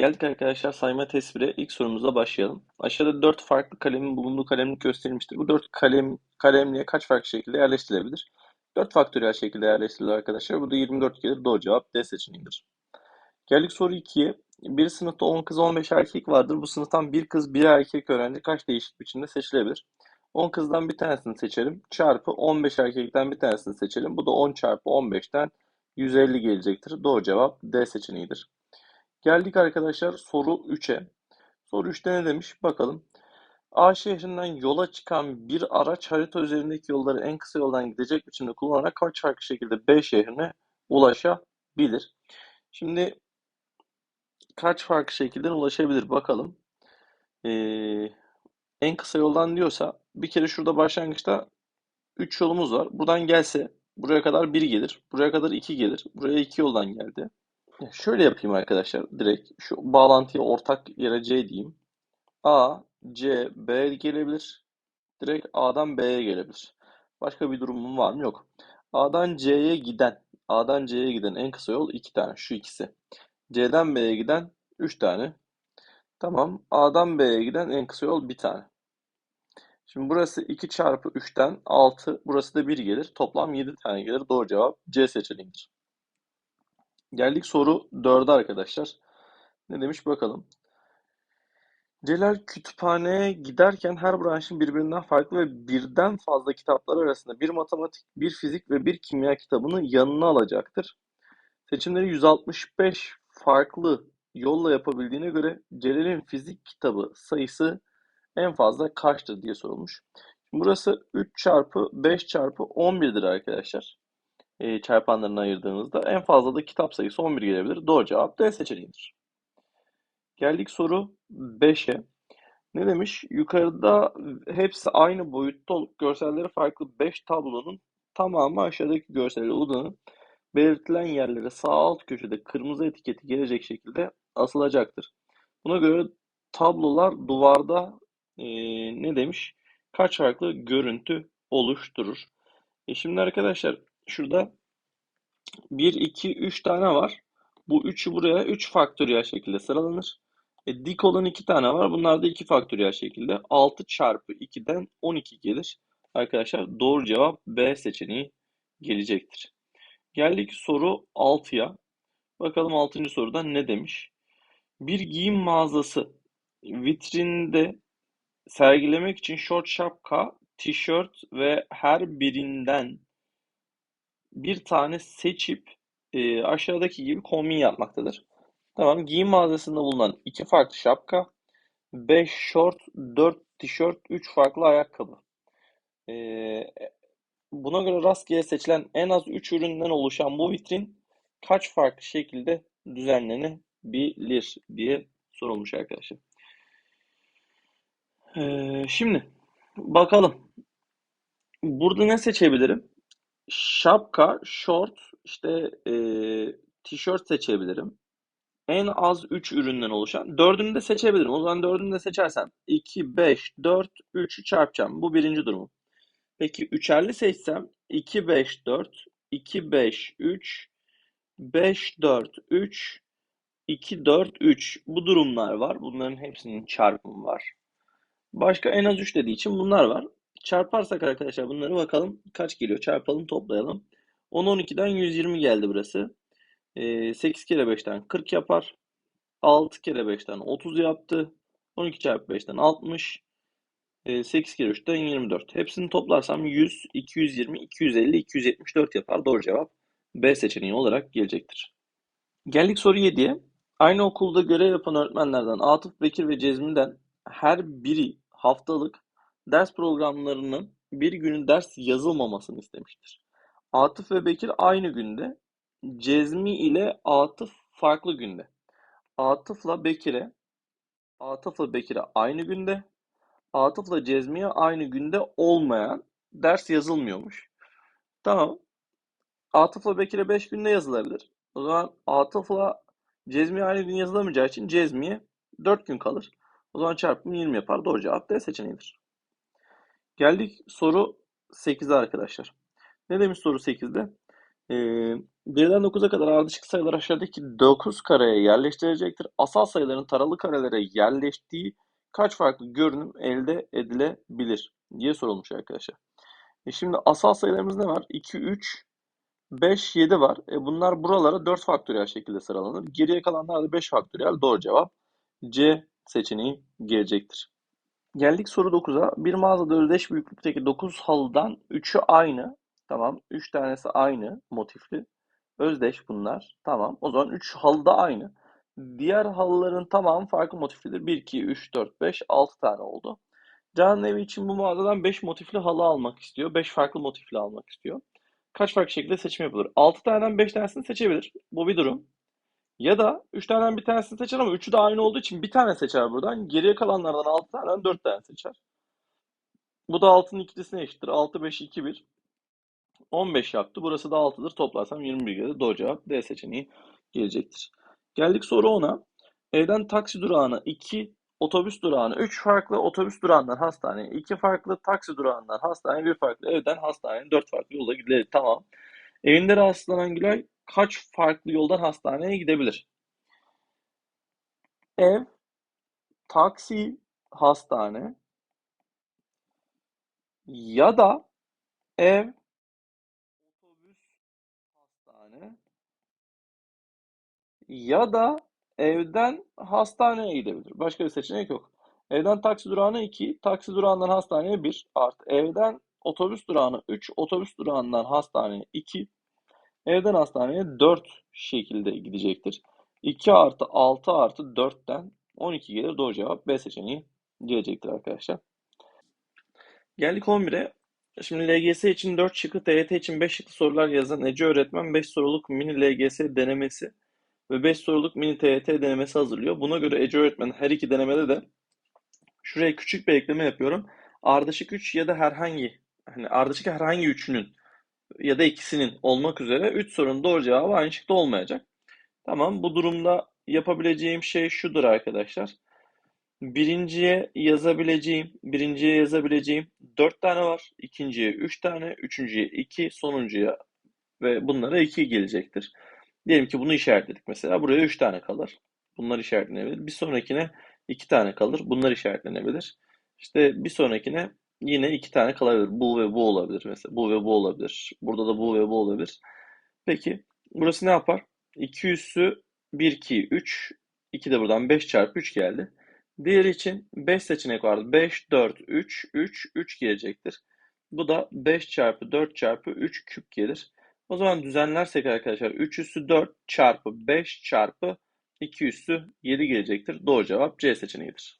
Geldik arkadaşlar sayma test 1'e. İlk sorumuza başlayalım. Aşağıda 4 farklı kalemin bulunduğu kalemlik gösterilmiştir. Bu 4 kalem kalemliğe kaç farklı şekilde yerleştirilebilir? 4 faktöriyel şekilde yerleştirilir arkadaşlar. Bu da 24 gelir. Doğru cevap D seçeneğidir. Geldik soru 2'ye. Bir sınıfta 10 kız 15 erkek vardır. Bu sınıftan bir kız bir erkek öğrenci kaç değişik biçimde seçilebilir? 10 kızdan bir tanesini seçelim. Çarpı 15 erkekten bir tanesini seçelim. Bu da 10 çarpı 15'ten 150 gelecektir. Doğru cevap D seçeneğidir. Geldik arkadaşlar soru 3'e. Soru 3'te ne demiş? Bakalım. A şehrinden yola çıkan bir araç harita üzerindeki yolları en kısa yoldan gidecek biçimde kullanarak kaç farklı şekilde B şehrine ulaşabilir? Şimdi kaç farklı şekilde ulaşabilir bakalım. Ee, en kısa yoldan diyorsa bir kere şurada başlangıçta 3 yolumuz var. Buradan gelse buraya kadar 1 gelir. Buraya kadar 2 gelir. Buraya 2 yoldan geldi. Şöyle yapayım arkadaşlar. Direkt şu bağlantıyı ortak yere C diyeyim. A, C, B gelebilir. Direkt A'dan B'ye gelebilir. Başka bir durumum var mı? Yok. A'dan C'ye giden, A'dan C'ye giden en kısa yol iki tane. Şu ikisi. C'den B'ye giden üç tane. Tamam. A'dan B'ye giden en kısa yol bir tane. Şimdi burası 2 çarpı 3'ten 6. Burası da 1 gelir. Toplam 7 tane gelir. Doğru cevap C seçeneğidir. Geldik soru 4'e arkadaşlar. Ne demiş bakalım. Celal kütüphaneye giderken her branşın birbirinden farklı ve birden fazla kitaplar arasında bir matematik, bir fizik ve bir kimya kitabını yanına alacaktır. Seçimleri 165 farklı yolla yapabildiğine göre Celal'in fizik kitabı sayısı en fazla kaçtır diye sorulmuş. burası 3 çarpı 5 çarpı 11'dir arkadaşlar. E, çarpanlarını ayırdığınızda en fazla da kitap sayısı 11 gelebilir. Doğru cevap D seçeneğidir. Geldik soru 5'e. Ne demiş? Yukarıda hepsi aynı boyutta olup görselleri farklı 5 tablonun tamamı aşağıdaki görsele uzanıp belirtilen yerlere sağ alt köşede kırmızı etiketi gelecek şekilde asılacaktır. Buna göre tablolar duvarda e, ne demiş? Kaç farklı görüntü oluşturur? E şimdi arkadaşlar şurada 1, 2, 3 tane var. Bu 3'ü buraya 3 faktöriyel şekilde sıralanır. E, dik olan 2 tane var. Bunlar da 2 faktöriyel şekilde. 6 çarpı 2'den 12 gelir. Arkadaşlar doğru cevap B seçeneği gelecektir. Geldik soru 6'ya. Bakalım 6. soruda ne demiş? Bir giyim mağazası vitrinde sergilemek için short şapka, tişört ve her birinden bir tane seçip e, aşağıdaki gibi kombin yapmaktadır. Tamam. Giyim mağazasında bulunan iki farklı şapka, 5 short, 4 tişört, 3 farklı ayakkabı. Ee, buna göre rastgele seçilen en az 3 üründen oluşan bu vitrin kaç farklı şekilde düzenlenebilir diye sorulmuş arkadaşlar. Ee, şimdi bakalım. Burada ne seçebilirim? Şapka, short, işte e, tişört seçebilirim en az 3 üründen oluşan. Dördünü de seçebilirim. O zaman dördünü de seçersem 2, 5, 4, 3'ü çarpacağım. Bu birinci durum. Peki üçerli seçsem 2, 5, 4, 2, 5, 3, 5, 4, 3, 2, 4, 3. Bu durumlar var. Bunların hepsinin çarpımı var. Başka en az 3 dediği için bunlar var. Çarparsak arkadaşlar bunları bakalım kaç geliyor. Çarpalım toplayalım. 10, 12'den 120 geldi burası. 8 kere 5'ten 40 yapar. 6 kere 5'ten 30 yaptı. 12 çarpı 5'ten 60. 8 kere 3'ten 24. Hepsini toplarsam 100, 220, 250, 274 yapar. Doğru cevap B seçeneği olarak gelecektir. Geldik soru 7'ye. Aynı okulda görev yapan öğretmenlerden Atıf, Bekir ve Cezmi'den her biri haftalık ders programlarının bir günü ders yazılmamasını istemiştir. Atıf ve Bekir aynı günde Cezmi ile Atıf farklı günde. Atıf'la Bekir'e Atıf'la Bekir'e aynı günde Atıf'la Cezmi'ye aynı günde olmayan ders yazılmıyormuş. Tamam. Atıf'la Bekir'e 5 günde yazılabilir. O zaman Atıf'la Cezmi'ye aynı gün yazılamayacağı için Cezmi'ye 4 gün kalır. O zaman çarpım 20 yapar. Doğru cevap D seçeneğidir. Geldik soru 8'e arkadaşlar. Ne demiş soru 8'de? Ee, 1'den 9'a kadar ardışık sayılar aşağıdaki 9 kareye yerleştirilecektir. Asal sayıların taralı karelere yerleştiği kaç farklı görünüm elde edilebilir diye sorulmuş arkadaşlar. E şimdi asal sayılarımız ne var? 2, 3, 5, 7 var. E bunlar buralara 4 faktöriyel şekilde sıralanır. Geriye kalanlar da 5 faktöriyel. Doğru cevap C seçeneği gelecektir. Geldik soru 9'a. Bir mağazada özdeş büyüklükteki 9 halıdan 3'ü aynı. Tamam. 3 tanesi aynı motifli. Özdeş bunlar. Tamam. O zaman 3 halı da aynı. Diğer halıların tamamı farklı motiflidir. 1, 2, 3, 4, 5, 6 tane oldu. Can'ın evi için bu mağazadan 5 motifli halı almak istiyor. 5 farklı motifli almak istiyor. Kaç farklı şekilde seçim yapılır? 6 taneden 5 tanesini seçebilir. Bu bir durum. Ya da 3 taneden bir tanesini seçer ama 3'ü de aynı olduğu için bir tane seçer buradan. Geriye kalanlardan 6 taneden 4 tane seçer. Bu da 6'nın ikilisine eşittir. 6, 5, 2, 1. 15 yaptı. Burası da 6'dır. Toplarsam 21 gelir. Doğru cevap D seçeneği gelecektir. Geldik soru 10'a. Evden taksi durağına 2, otobüs durağına 3 farklı otobüs durağından hastaneye, 2 farklı taksi durağından hastaneye, 1 farklı evden hastaneye, 4 farklı yolda gidilir. Tamam. Evinde rahatsızlanan Gülay kaç farklı yoldan hastaneye gidebilir? Ev, taksi, hastane ya da ev, otobüs, hastane ya da evden hastaneye gidebilir. Başka bir seçenek yok. Evden taksi durağına 2, taksi durağından hastaneye 1 artı evden otobüs durağına 3, otobüs durağından hastaneye 2, evden hastaneye 4 şekilde gidecektir. 2 artı 6 artı 4'ten 12 gelir. Doğru cevap B seçeneği gelecektir arkadaşlar. Geldik 11'e. Şimdi LGS için 4 şıklı, TYT için 5 şıklı sorular yazan Ece öğretmen 5 soruluk mini LGS denemesi ve 5 soruluk mini TYT denemesi hazırlıyor. Buna göre Ece öğretmen her iki denemede de şuraya küçük bir ekleme yapıyorum. Ardışık 3 ya da herhangi hani ardışık herhangi üçünün ya da ikisinin olmak üzere 3 sorunun doğru cevabı aynı şıkta olmayacak. Tamam bu durumda yapabileceğim şey şudur arkadaşlar. Birinciye yazabileceğim, birinciye yazabileceğim 4 tane var. İkinciye 3 tane, üçüncüye 2, sonuncuya ve bunlara 2 gelecektir. Diyelim ki bunu işaretledik mesela. Buraya 3 tane kalır. Bunlar işaretlenebilir. Bir sonrakine 2 tane kalır. Bunlar işaretlenebilir. İşte bir sonrakine yine 2 tane kalabilir. Bu ve bu olabilir mesela. Bu ve bu olabilir. Burada da bu ve bu olabilir. Peki burası ne yapar? 2 üssü 1, 2, 3. 2 de buradan 5 çarpı 3 geldi. Diğeri için 5 seçenek vardı. 5, 4, 3, 3, 3 gelecektir. Bu da 5 çarpı 4 çarpı 3 küp gelir. O zaman düzenlersek arkadaşlar 3 üssü 4 çarpı 5 çarpı 2 üssü 7 gelecektir. Doğru cevap C seçeneğidir.